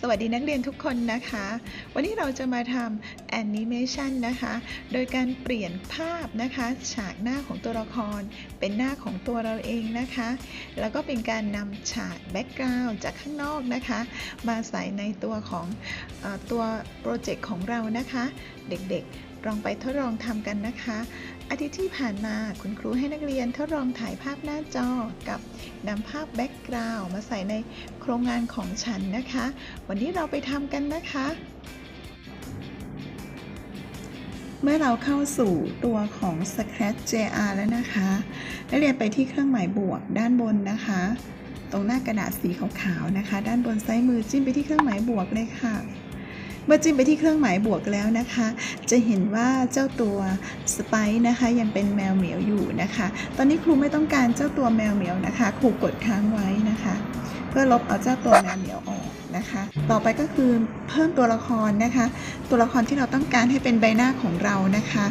สวัสดีนักเรียนทุกคนนะคะ วันนี้เราจะมาทำแอนิเมชันนะคะ โดยการเปลี่ยนภาพนะคะ ฉากหน้าของตัวละคร เป็นหน้าของตัวเราเองนะคะ แล้วก็เป็นการนำฉากแบ็กกราวด์จากข้างนอกนะคะ มาใส่ในตัวของออตัวโปรเจกต์ของเรานะคะ เด็กๆ ลองไปทดลองทำกันนะคะ อาทิตย์ที่ผ่านมาคุณครูให้นักเรียนทดลองถ่ายภาพหน้าจอกับนำภาพแบ็กกราวด์มาใส่ในโครงงานของฉันนะคะ วันนี้เราไปทำกันนะคะ เมื่อเราเข้าสู่ตัวของ Scratch JR แล้วนะคะนักเรียนไปที่เครื่องหมายบวกด้านบนนะคะตรงหน้ากระดาษสีขาวๆนะคะ ด้านบนซ้ายมือจิ้มไปที่เครื่องหมายบวกเลยค่ะ เมื่อจิ้มไปที่เครื่องหมายบวกแล้วนะคะ จะเห็นว่าเจ้าตัวสไปซ์นะคะยังเป็นแมวเหมียวอยู่นะคะ ตอนนี้ครูไม่ต้องการเจ้าตัวแมวเหมียวนะคะ ครูกดค้างไว้นะคะ เพื่อลบเอาเจ้าตัวแมวเหมียวออกนะคะ ต่อไปก็คือเพิ่มตัวละครนะคะ ตัวละครที่เราต้องการให้เป็นใบหน้าของเรานะคะ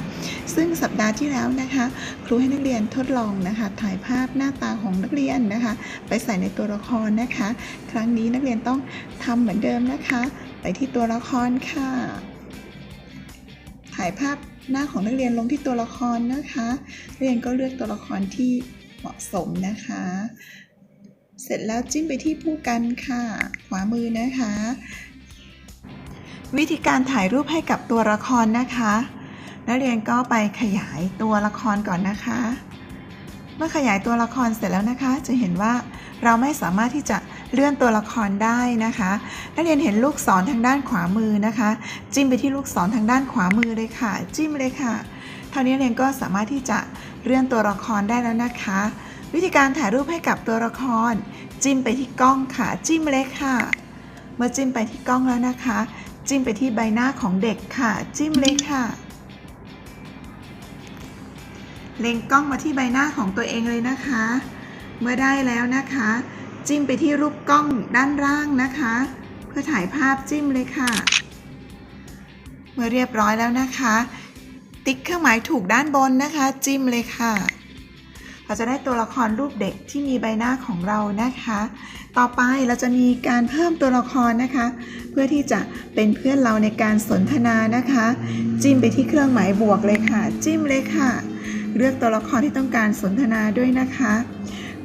ซึ่งสัปดาห์ที่แล้วนะคะ ครูให้นักเรียนทดลองนะคะ ถ่ายภาพหน้าตาของนักเรียนนะคะ ไปใส่ในตัวละครนะคะ ครั้งนี้นักเรียนต้องทำเหมือนเดิมนะคะ ไปที่ตัวละครค่ะ ถ่ายภาพหน้าของนักเรียนลงที่ตัวละครนะคะนักเรียนก็เลือกตัวละครที่เหมาะสมนะคะ เสร็จแล้วจิ้มไปที่ผู้กันค่ะ ขวามือนะคะ วิธีการถ่ายรูปให้กับตัวละครนะคะ นักเรียนก็ไปขยายตัวละครก่อนนะคะ เมื่อขยายตัวละครเสร็จแล้วนะคะ จะเห็นว่า เราไม่สามารถที่จะเลื่อนตัวละครได้นะคะ นักเรียนเห็นลูกศรทางด้านขวามือนะคะ จิ้มไปที่ลูกศรทางด้านขวามือเลยค่ะ จิ้มเลยค่ะเท่านี้เรียนก็สามารถที่จะเลื่อนตัวละครได้แล้วนะคะ วิธีการถ่ายรูปให้กับตัวละคร จิ้มไปที่กล้องค่ะ จิ้มเลยค่ะ เมื่อจิ้มไปที่กล้องแล้วนะคะ จิ้มไปที่ใบหน้าของเด็กค่ะ จิ้มเลยค่ะเล็งกล้องมาที่ใบหน้าของตัวเองเลยนะคะ เมื่อได้แล้วนะคะ จิ้มไปที่รูปกล้องด้านล่างนะคะ เพื่อถ่ายภาพจิ้มเลยค่ะ เมื่อเรียบร้อยแล้วนะคะ ติ๊กเครื่องหมายถูกด้านบนนะคะ จิ้มเลยค่ะเราจะได้ตัวละครรูปเด็กที่มีใบหน้าของเรานะคะ ต่อไปเราจะมีการเพิ่มตัวละครนะคะ เพื่อที่จะเป็นเพื่อนเราในการสนทนานะคะ จิ้มไปที่เครื่องหมายบวกเลยค่ะ จิ้มเลยค่ะ เลือกตัวละครที่ต้องการสนทนาด้วยนะคะ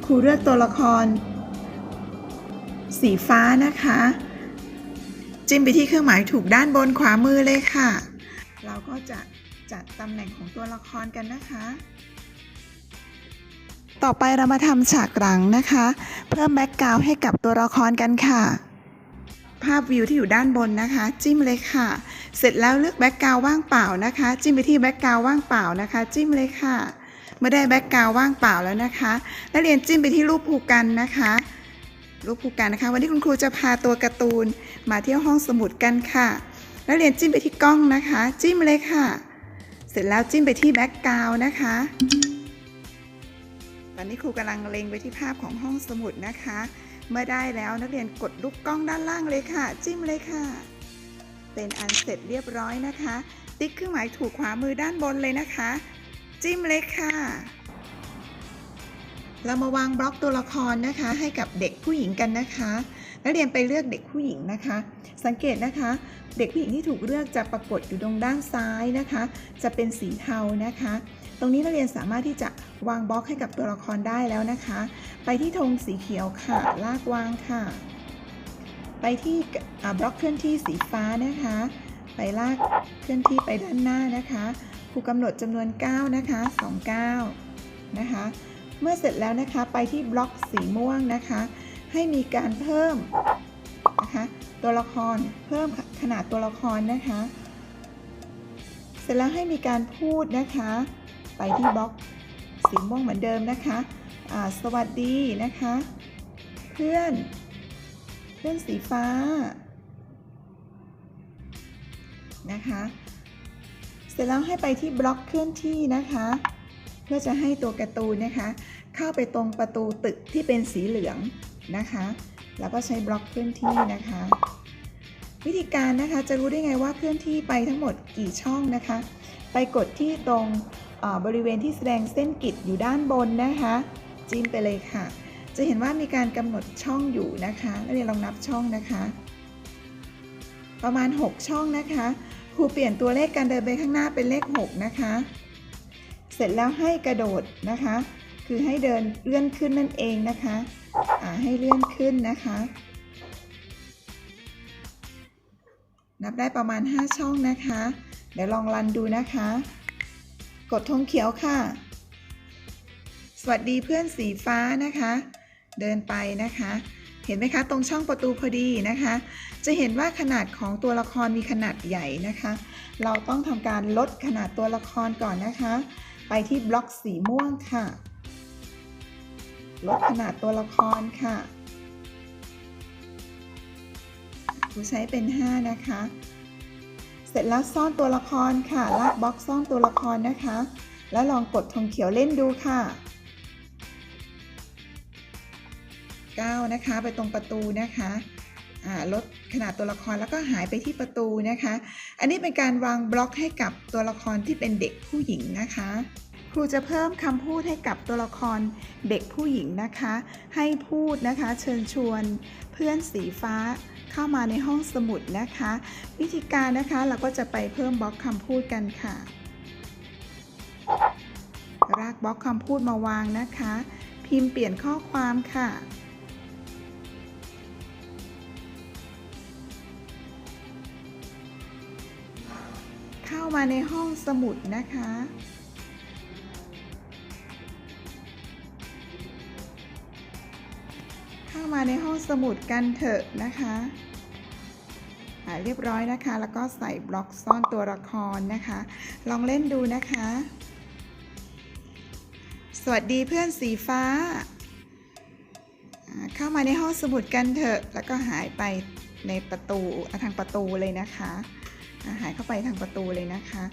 ครูเลือกตัวละคร สีฟ้านะคะ จิ้มไปที่เครื่องหมายถูกด้านบนขวามือเลยค่ะ เราก็จะจัดตำแหน่งของตัวละครกันนะคะ ต่อไปเรามาทำฉากหลังนะคะ เพิ่มแบ็กกราวให้กับตัวละครกันค่ะ ภาพวิวที่อยู่ด้านบนนะคะ จิ้มเลยค่ะ เสร็จแล้วเลือกแบ็กกราวว่างเปล่านะคะ จิ้มไปที่แบ็กกราวว่างเปล่านะคะ จิ้มเลยค่ะ เมื่อได้แบ็กกราวว่างเปล่าแล้วนะคะนักเรียนจิ้มไปที่รูปภูกันนะคะรูปภูกันนะคะ วันนี้คุณครูจะพาตัวการ์ตูนมาเที่ยวห้องสมุดกันค่ะนักเรียนจิ้มไปที่กล้องนะคะ จิ้มเลยค่ะ เสร็จแล้วจิ้มไปที่แบ็กกราวนะคะตอนนี้ครูกำลังเล็งไปที่ภาพของห้องสมุดนะคะ เมื่อได้แล้วนักเรียนกดลูกกล้องด้านล่างเลยค่ะ จิ้มเลยค่ะ เป็นอันเสร็จเรียบร้อยนะคะ ติ๊กเครื่องหมายถูกขวามือด้านบนเลยนะคะ จิ้มเลยค่ะ เรามาวางบล็อกตัวละครนะคะ ให้กับเด็กผู้หญิงกันนะคะนักเรียนไปเลือกเด็กผู้หญิงนะคะ สังเกตนะคะ เด็กผู้หญิงที่ถูกเลือกจะปรากฏอยู่ตรงด้านซ้ายนะคะ จะเป็นสีเทานะคะ ตรงนี้นักเรียนสามารถที่จะวางบล็อกให้กับตัวละครได้แล้วนะคะ ไปที่ธงสีเขียวค่ะ ลากวางค่ะ ไปที่บล็อกเคลื่อนที่สีฟ้านะคะ ไปลากเคลื่อนที่ไปด้านหน้านะคะ ครูกำหนดจำนวน 9 นะคะ 2 9 นะคะ เมื่อเสร็จแล้วนะคะไปที่บล็อกสีม่วงนะคะ ให้มีการเพิ่มนะคะตัวละครเพิ่มขนาดตัวละครนะคะ เสร็จแล้วให้มีการพูดนะคะ ไปที่บล็อกสีม่วงเหมือนเดิมนะคะสวัสดีนะคะ เพื่อนเพื่อนสีฟ้านะคะ ร็จแล้วให้ไปที่บล็อกเคลื่อนที่นะคะ เพื่อจะให้ตัวการ์ตูนนะคะ เข้าไปตรงประตูตึกที่เป็นสีเหลืองนะคะ แล้วก็ใช้บล็อกเคลื่อนที่นะคะ วิธีการนะคะจะรู้ได้ไงว่าเคลื่อนที่ไปทั้งหมดกี่ช่องนะคะ ไปกดที่ตรงบริเวณที่แสดงเส้นกิดอยู่ด้านบนนะคะ จิ้มไปเลยค่ะ จะเห็นว่ามีการกำหนดช่องอยู่นะคะนักเรียนลองนับช่องนะคะ ประมาณ 6 ช่องนะคะ ครูเปลี่ยนตัวเลขการเดินไปข้างหน้าเป็นเลข 6 นะคะ เสร็จแล้วให้กระโดดนะคะ คือให้เดินเลื่อนขึ้นนั่นเองนะคะอ่าให้เลื่อนขึ้นนะคะ นับได้ประมาณ 5 ช่องนะคะ เดี๋ยวลองรันดูนะคะ กดธงเขียวค่ะ สวัสดีเพื่อนสีฟ้านะคะ เดินไปนะคะ เห็นไหมคะ ตรงช่องประตูพอดีนะคะ จะเห็นว่าขนาดของตัวละครมีขนาดใหญ่นะคะ เราต้องทำการลดขนาดตัวละครก่อนนะคะ ไปที่บล็อกสีม่วงค่ะ ลดขนาดตัวละครค่ะครูใช้เป็น 5 นะคะ เสร็จแล้วซ่อนตัวละครค่ะ ลากบล็อกซ่อนตัวละครนะคะ แล้วลองกดธงเขียวเล่นดูค่ะ 9 นะคะ ไปตรงประตูนะคะลดขนาดตัวละครแล้วก็หายไปที่ประตูนะคะ อันนี้เป็นการวางบล็อกให้กับตัวละครที่เป็นเด็กผู้หญิงนะคะ ครูจะเพิ่มคำพูดให้กับตัวละครเด็กผู้หญิงนะคะ ให้พูดนะคะ เชิญชวน เพื่อนสีฟ้าเข้ามาในห้องสมุดนะคะ วิธีการนะคะเราก็จะไปเพิ่มบล็อกคำพูดกันค่ะ รากบล็อกคำพูดมาวางนะคะ พิมพ์เปลี่ยนข้อความค่ะ เข้ามาในห้องสมุดนะคะ เข้ามาในห้องสมุดกันเถอะนะคะเรียบร้อยนะคะ แล้วก็ใส่บล็อกซ่อนตัวละครนะคะ ลองเล่นดูนะคะ สวัสดีเพื่อนสีฟ้า เข้ามาในห้องสมุดกันเถอะ แล้วก็หายไปในประตูทางประตูเลยนะคะ หายเข้าไปทางประตูเลยนะคะ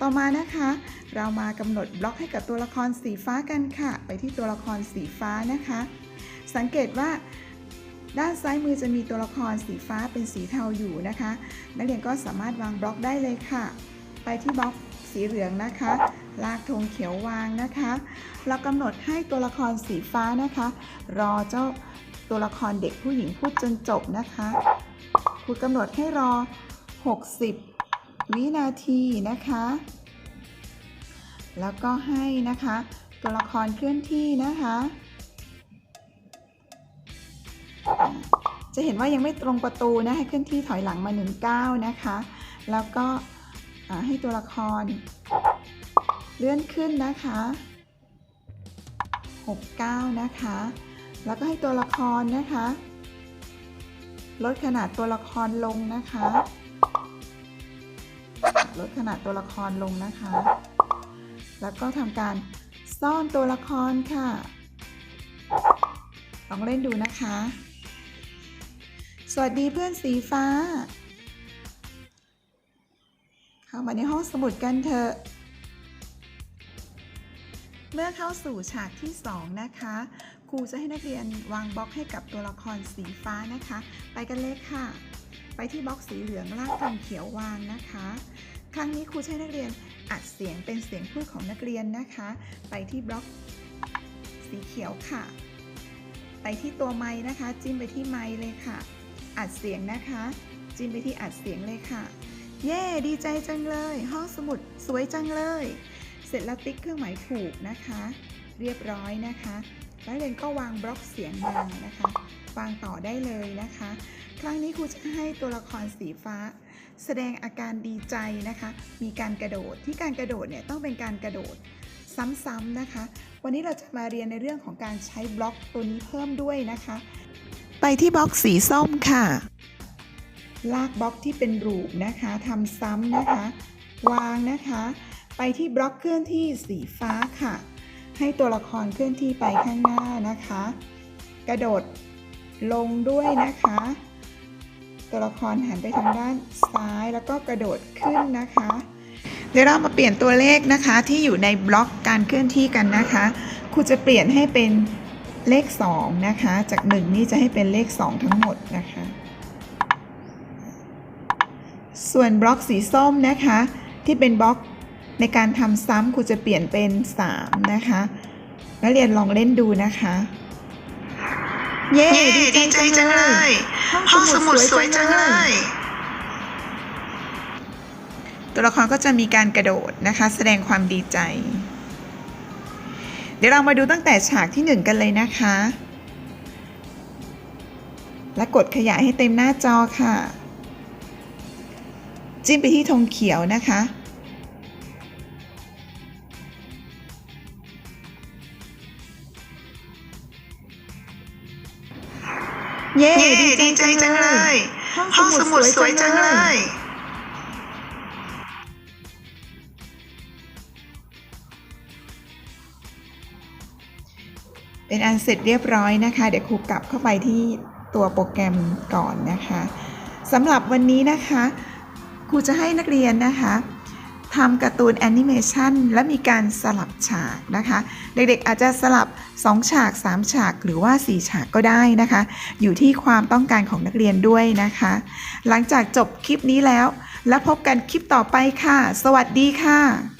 ต่อมานะคะ เรามากำหนดบล็อกให้กับตัวละครสีฟ้ากันค่ะ ไปที่ตัวละครสีฟ้านะคะ สังเกตว่าด้านซ้ายมือจะมีตัวละครสีฟ้าเป็นสีเทาอยู่นะคะ นักเรียนก็สามารถวางบล็อกได้เลยค่ะ ไปที่บล็อกสีเหลืองนะคะ ลากธงเขียววางนะคะ เรากำหนดให้ตัวละครสีฟ้านะคะ รอเจ้าตัวละครเด็กผู้หญิงพูดจนจบนะคะครูกำหนดให้รอ 60 วินาทีนะคะ แล้วก็ให้นะคะ ตัวละครเคลื่อนที่นะคะ จะเห็นว่ายังไม่ตรงประตูนะให้เคลื่อนที่ถอยหลังมา1ก้าวนะคะ แล้วก็ให้ตัวละคร เลื่อนขึ้นนะคะ6ก้าวนะคะ แล้วก็ให้ตัวละครนะคะ ลดขนาดตัวละครลงนะคะ ลดขนาดตัวละครลงนะคะ แล้วก็ทำการซ่อนตัวละครค่ะ ลองเล่นดูนะคะ สวัสดีเพื่อนสีฟ้า เข้ามาในห้องสมุดกันเถอะ เมื่อเข้าสู่ฉากที่ 2 นะคะครูจะให้นักเรียนวางบล็อกให้กับตัวละครสีฟ้านะคะ ไปกันเลยค่ะ ไปที่บล็อกสีเหลืองลากธงเขียววางนะคะ ครั้งนี้ครูให้นักเรียนอัดเสียงเป็นเสียงพูดของนักเรียนนะคะ ไปที่บล็อกสีเขียวค่ะ ไปที่ตัวไม้นะคะ จิ้มไปที่ไม้เลยค่ะ อัดเสียงนะคะ จิ้มไปที่อัดเสียงเลยค่ะ เย้ดีใจจังเลย ห้องสมุดสวยจังเลย เสร็จแล้วติ๊กเครื่องหมายถูกนะคะ เรียบร้อยนะคะแล้วเรียนก็วางบล็อกเสียงมานะคะ วางต่อได้เลยนะคะ ครั้งนี้ครูจะให้ตัวละครสีฟ้า แสดงอาการดีใจนะคะ มีการกระโดดที่การกระโดดเนี่ยต้องเป็นการกระโดดซ้ำๆนะคะ วันนี้เราจะมาเรียนในเรื่องของการใช้บล็อกตัวนี้เพิ่มด้วยนะคะ ไปที่บล็อกสีส้มค่ะ ลากบล็อกที่เป็นรูปนะคะทำซ้ำนะคะ วางนะคะ ไปที่บล็อกเคลื่อนที่สีฟ้าค่ะ ให้ตัวละครเคลื่อนที่ไปข้างหน้านะคะ กระโดดลงด้วยนะคะ ตัวละครหันไปทางด้านซ้ายแล้วก็กระโดดขึ้นนะคะ เดี๋ยวเรามาเปลี่ยนตัวเลขนะคะที่อยู่ในบล็อกการเคลื่อนที่กันนะคะครูจะเปลี่ยนให้เป็นเลข 2 นะคะ จาก 1 นี่จะให้เป็นเลข 2 ทั้งหมดนะคะ ส่วนบล็อกสีส้มนะคะ ที่เป็นบล็อกในการทำซ้ำครูจะเปลี่ยนเป็น 3 นะคะ แล้วเรียนลองเล่นดูนะคะ เย้เย้ดีใจจังเลย ห้องสมุดสวยจังเลยตัวละครก็จะมีการกระโดดนะคะ แสดงความดีใจ เดี๋ยวเรามาดูตั้งแต่ฉากที่หนึ่งกันเลยนะคะ และกดขยายให้เต็มหน้าจอค่ะ จิ้มไปที่ธงเขียวนะคะ เย้ ดีใจจังเลย ห้องสมุดสวยจังเลย เป็นอันเสร็จเรียบร้อยนะคะ เดี๋ยวครูกลับเข้าไปที่ตัวโปรแกรมก่อนนะคะสำหรับวันนี้นะคะ ครูจะให้นักเรียนนะคะ ทำการ์ตูนแอนิเมชันและมีการสลับฉากนะคะ เด็กๆอาจจะสลับ 2 ฉาก 3 ฉากหรือว่า 4 ฉากก็ได้นะคะ อยู่ที่ความต้องการของนักเรียนด้วยนะคะ หลังจากจบคลิปนี้แล้ว แล้วพบกันคลิปต่อไปค่ะ สวัสดีค่ะ